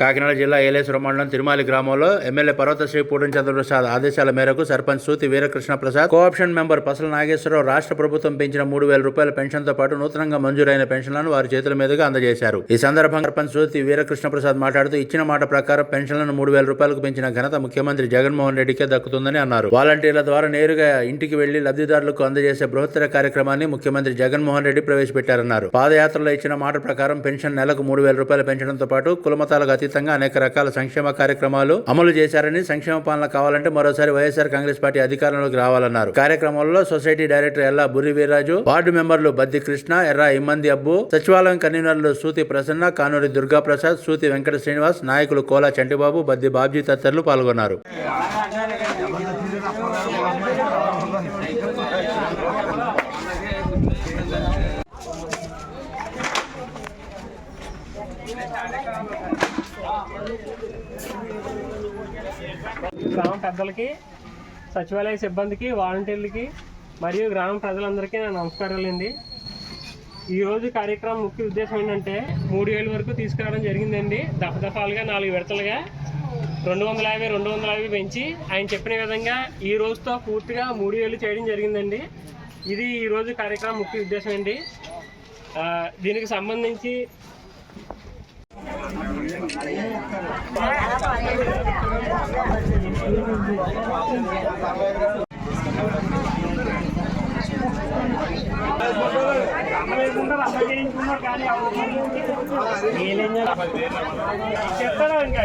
కాకినాడ జిల్లా ఏలేశ్వరం మండలం తిరుమాలి గ్రామంలో ఎమ్మెల్యే పర్వతశ్రీ పూడం చంద్రప్రసాద్ ఆదేశాల మేరకు sarpanch Suthi Veerakrishna Prasad co option member Pasala Nageswararao రాష్ట్ర ప్రభుత్వం పెంచిన మూడు వేల రూపాయల పెన్షన్తో పాటు నూతనంగా మంజూరైన పెన్షన్లను వారి చేతుల మీదుగా అందజేశారు. ఈ సందర్భంగా సర్పంచ్ సూతి వీరకృష్ణ ప్రసాద్ మాట్లాడుతూ ఇచ్చిన మాట ప్రకారం పెన్షన్లను మూడు వేల రూపాయలకు పెంచిన ఘనత ముఖ్యమంత్రి జగన్మోహన్ రెడ్డికే దక్కుతుందని అన్నారు. వాలంటీర్ల ద్వారా నేరుగా ఇంటికి వెళ్ళి లబ్ధిదారులకు అందజేసే బృహత్తర కార్యక్రమాన్ని ముఖ్యమంత్రి జగన్మోహన్ రెడ్డి ప్రవేశపెట్టారన్నారు. పాదయాత్రలో ఇచ్చిన మాట ప్రకారం పెన్షన్ నెలకు మూడు వేల రూపాయలు పెంచడంతో పాటు కులమతాలకు అతీతంగా అనేక రకాల సంక్షేమ కార్యక్రమాలు అమలు చేశారని సంక్షేమ పాలన కావాలంటే మరోసారి వైఎస్ఆర్ కాంగ్రెస్ పార్టీ అధికారంలోకి రావాలన్నారు. కార్యక్రమంలో సొసైటీ డైరెక్టర్ ఎల్లా బుర్రి వీరాజు వార్డు మెంబర్లు బద్ది కృష్ణ ఎర్ర ఇమ్మంది అబ్బు సచివాలయం కన్వీనర్లు సూతి ప్రసన్న కానూరి దుర్గా ప్రసాద్ సూతి వెంకట శ్రీనివాస్ నాయకులు కోలా చంటిబాబు బద్ది బాబ్జీ తదితరులు పాల్గొన్నారు. గ్రామ పెద్దలకి సచివాలయ సిబ్బందికి వాలంటీర్లకి మరియు గ్రామ ప్రజలందరికీ నా నమస్కారాలండి. ఈరోజు కార్యక్రమం ముఖ్య ఉద్దేశం ఏంటంటే మూడు ఏళ్ళ వరకు తీసుకురావడం జరిగిందండి. దఫదఫాలుగా నాలుగు విడతలుగా రెండు వందల యాభై రెండు వందల యాభై పెంచి ఆయన చెప్పిన విధంగా ఈ రోజుతో పూర్తిగా మూడు వేలు చేయడం జరిగిందండి. ఇది ఈరోజు కార్యక్రమం ముఖ్య ఉద్దేశం అండి. దీనికి సంబంధించి చెప్తారా ఇంకా?